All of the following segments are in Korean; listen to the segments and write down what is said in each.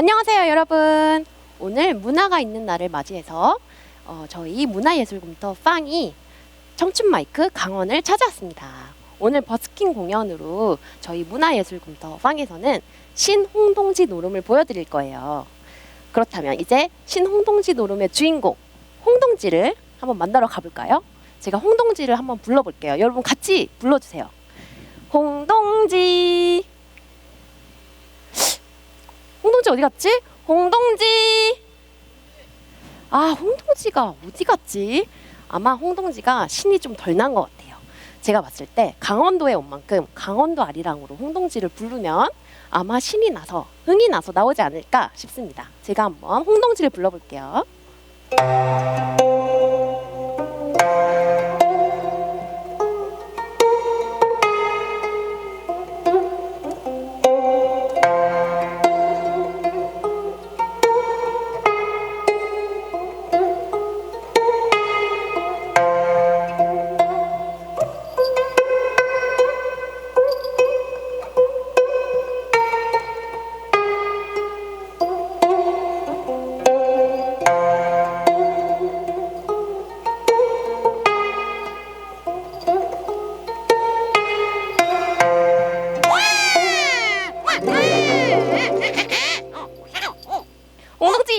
안녕하세요, 여러분. 오늘 문화가 있는 날을 맞이해서 어, 저희 문화예술금터 빵이 청춘 마이크 강원을 찾아왔습니다. 오늘 버스킹 공연으로 저희 문화예술금터 빵에서는 신홍동지 노름을 보여드릴 거예요. 그렇다면 이제 신홍동지 노름의 주인공 홍동지를 한번 만나러 가볼까요? 제가 홍동지를 한번 불러볼게요. 여러분 같이 불러주세요. 홍동지. 홍동지 어디 갔지? 홍동지. 아, 홍동지가 어디 갔지? 아마 홍동지가 신이 좀 덜 난 것 같아요. 제가 봤을 때 강원도에 온 만큼 강원도 아리랑으로 홍동지를 부르면 아마 신이 나서 흥이 나서 나오지 않을까 싶습니다. 제가 한번 홍동지를 불러볼게요.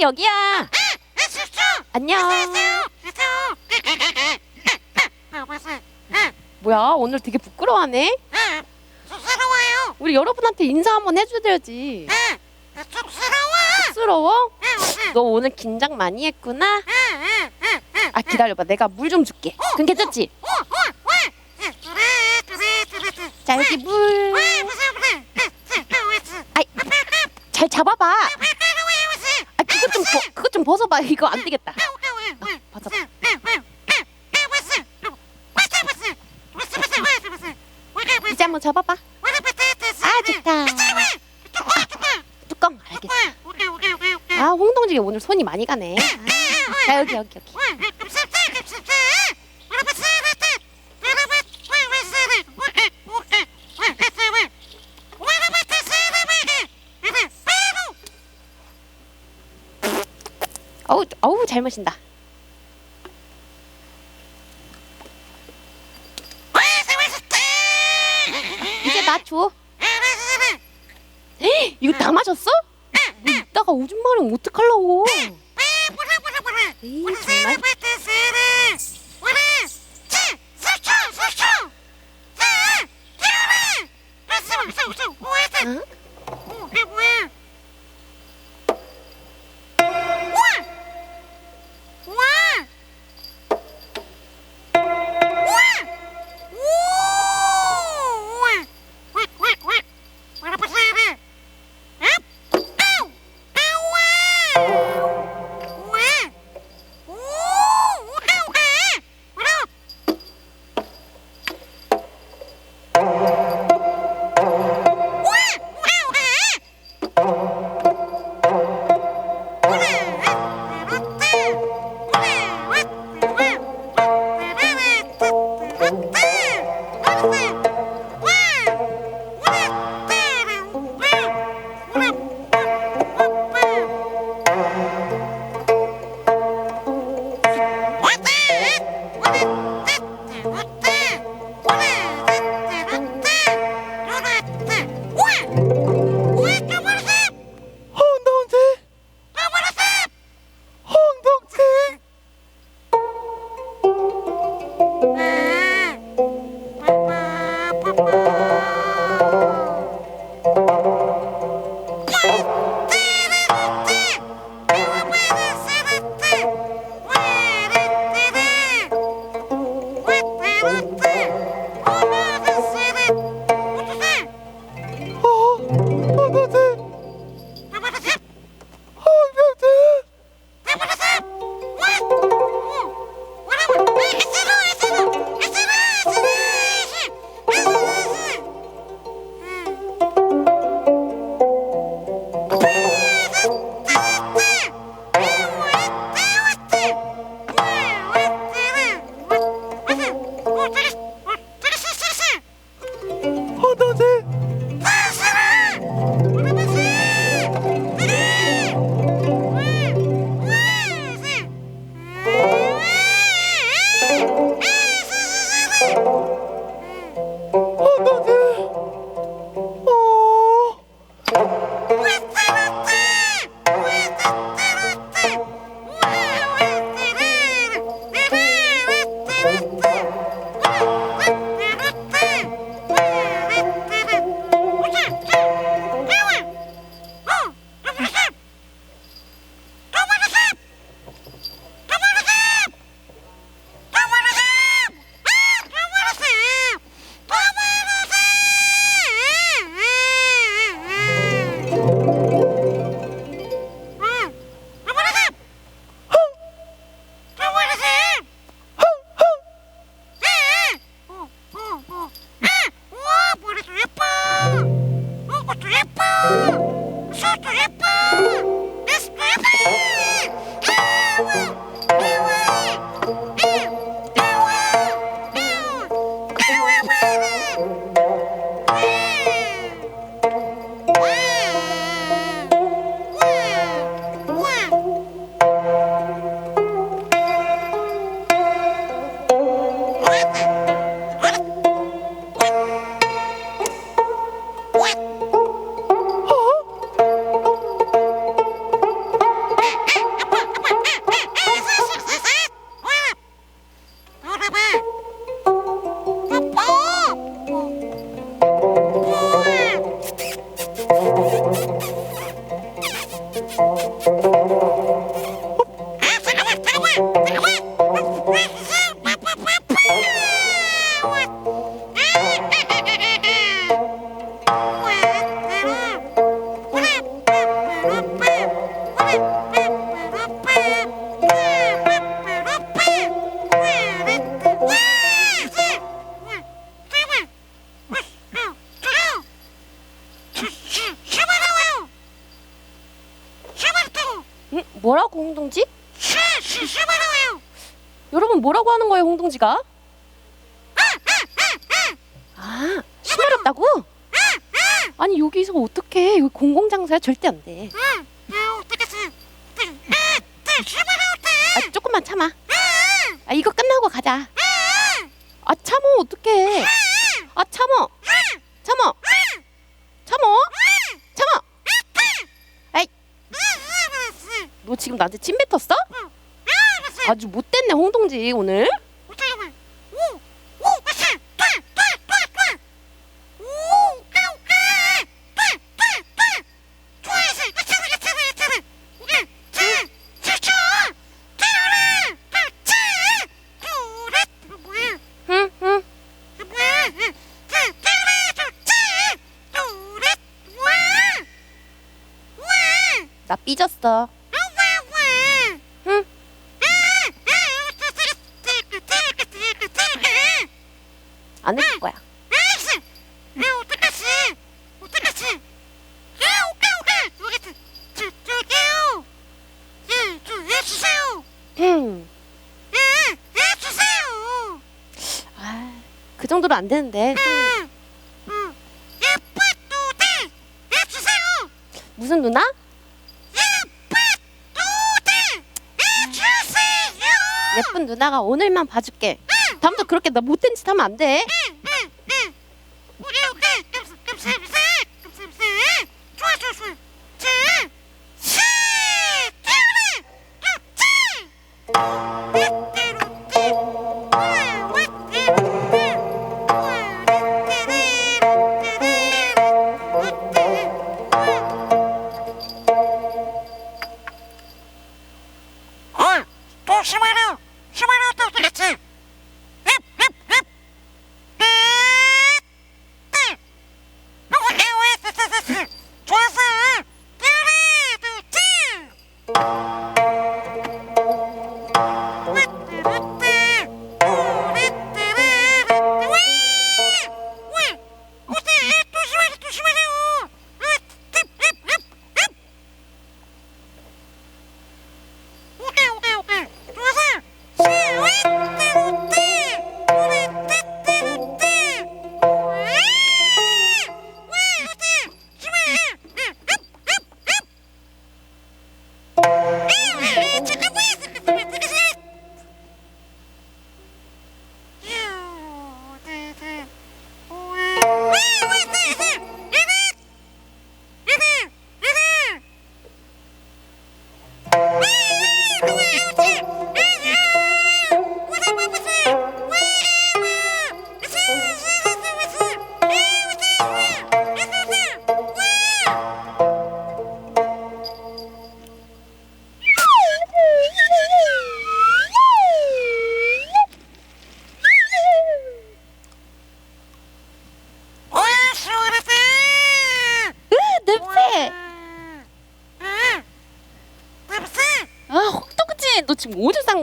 여기야. 안녕. 뭐야 오늘 되게 부끄러워하네. 쑥스러워요. 우리 여러분한테 인사 한번 해줘야지. 쑥스러워. 쑥스러워? 너 오늘 긴장 많이 했구나. 아 기다려봐 내가 물 좀 줄게. 그럼 괜찮지? 자 여기 물. 잘 잡아봐. 아좀 벗어봐. 이거 안 되겠다. 벗어봐. 이제 한번 잡아봐. 아 좋다. 뚜껑 알겠어. 아 홍동지게 오늘 손이 많이 가네. 아, 자 여기 여기 여기. 어우 어우 잘 마신다. 이제 나 줘. 에이, 이거 다 마셨어? 뭐 이따가 오줌 마려면 어떡하려고? 에이 정말. 都在。 뭐라고 하는 거예요, 홍동지가? 아, 심하렵다고? 아니 여기서 어떻게 여기 공공장소야 절대 안 돼. 아 조금만 참아. 아 이거 끝나고 가자. 아 참어 어떡해. 아 참어. 참어. 참어. 참어. 아이 너 지금 나한테 침 뱉었어? 아주 못됐네 홍동지 오늘. 응 응. 나 삐졌어. 응. 안 해줄 거야. 음. 아, 그 정도로 안 되는데 좀 무슨 누나? 예쁜 누나가 오늘만 봐줄게. 다음부터 그렇게 나 못된 짓 하면 안 돼.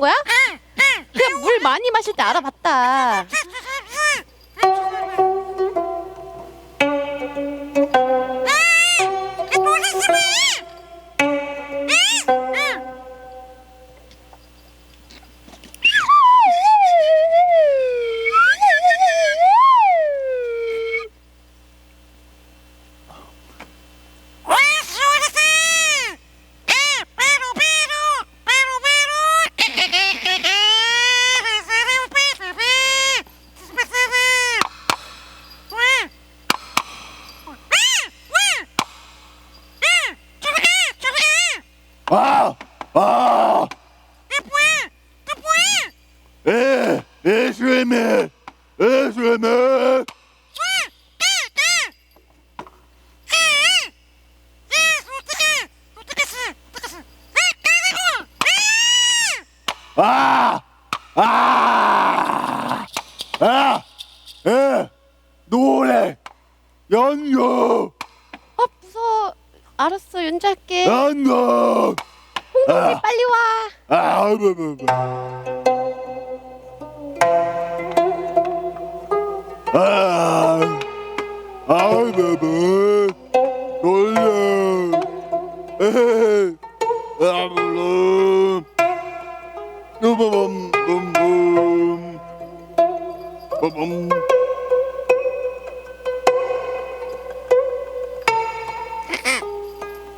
거야? 그냥 물 많이 마실 때 알아봤다. 연구! 아 무서워. 알았어 연주할게. 연구! 홍동지 아. 빨리 와. 아, 뭐, 뭐, 뭐. 아, 아이, 뭐, 뭐. 놀려. 에헤. 아, 물론. 누범, 뭐, 뭐. 빠밤.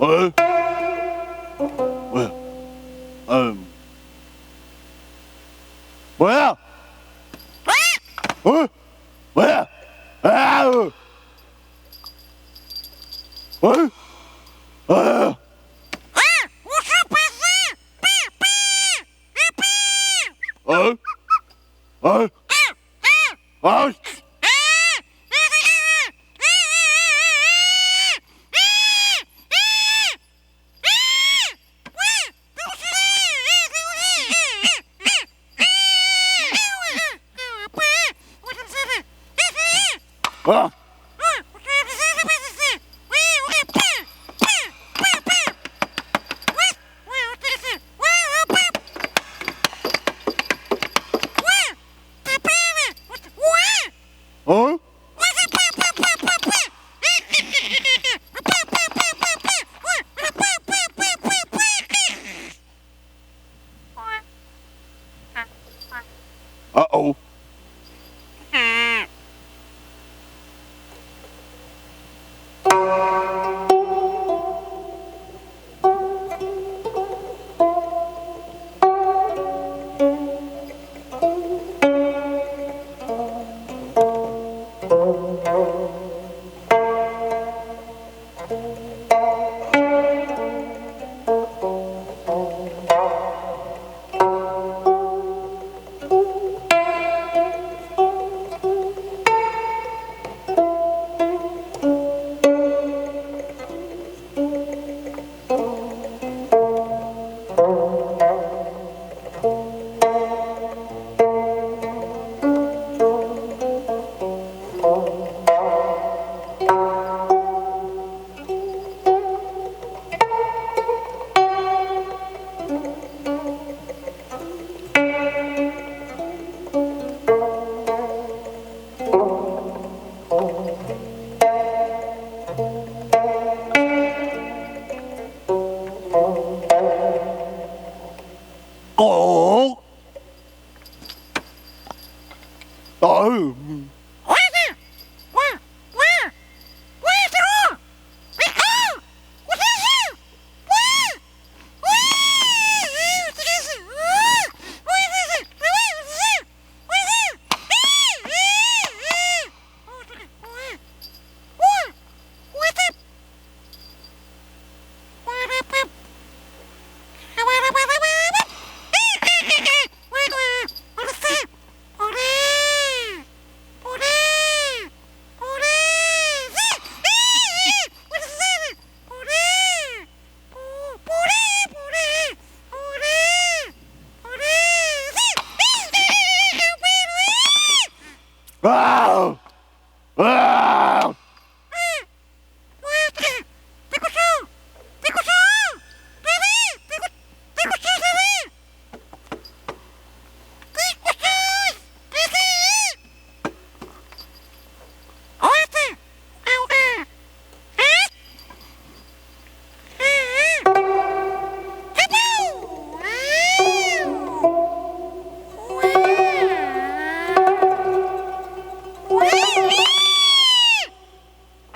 어? 뭐야? 음. 뭐야? 어? 뭐야? 아우! 어? 아! 어?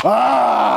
Ah!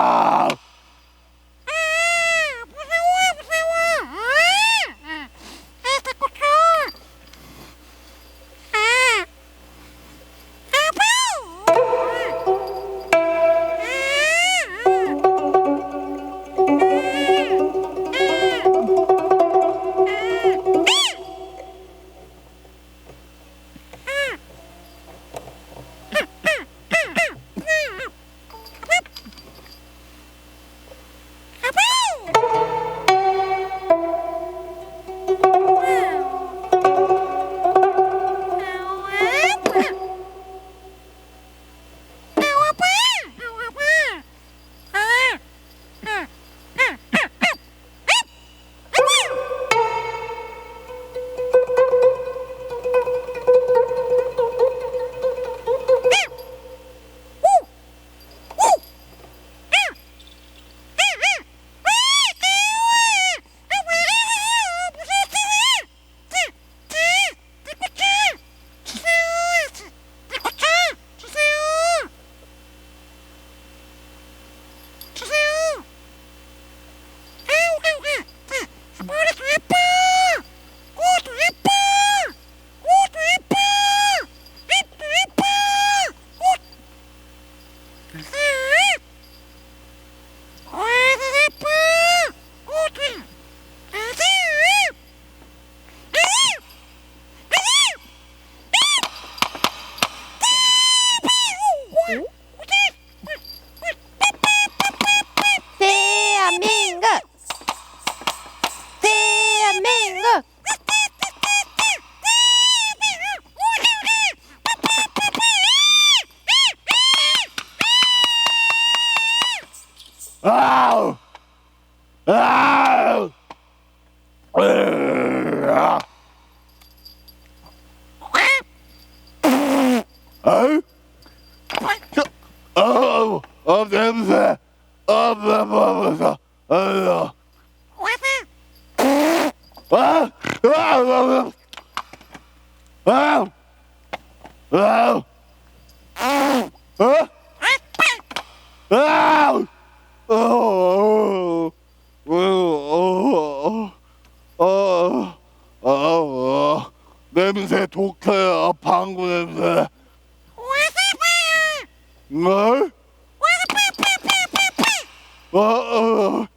어, 어,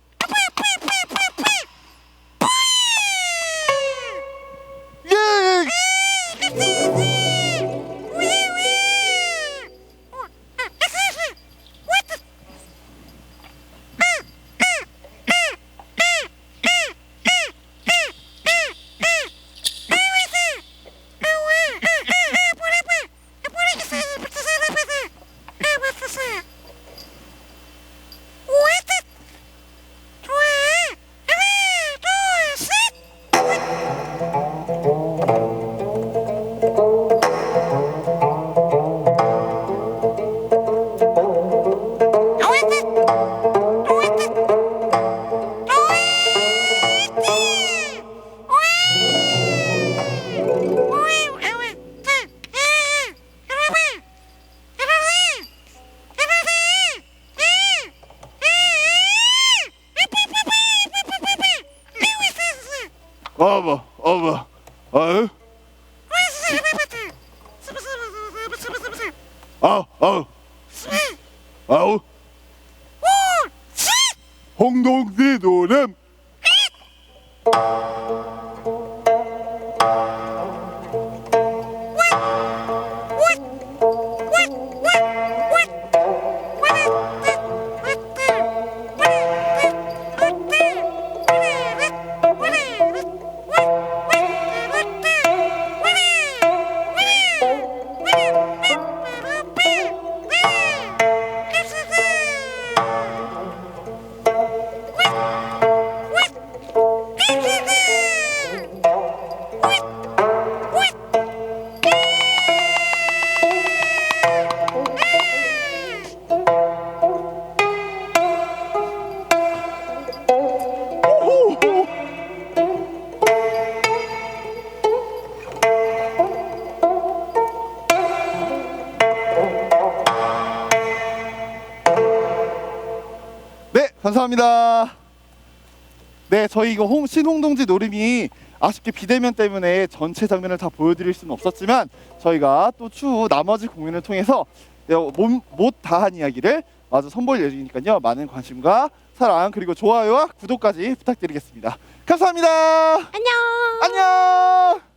감사합니다. 네, 저희 이거 홍, 신홍동지 노름이 아쉽게 비대면 때문에 전체 장면을 다 보여드릴 수는 없었지만 저희가 또 추후 나머지 공연을 통해서 네, 못, 못 다한 이야기를 마저 선보일 예정이니까요. 많은 관심과 사랑 그리고 좋아요와 구독까지 부탁드리겠습니다. 감사합니다. 안녕. 안녕.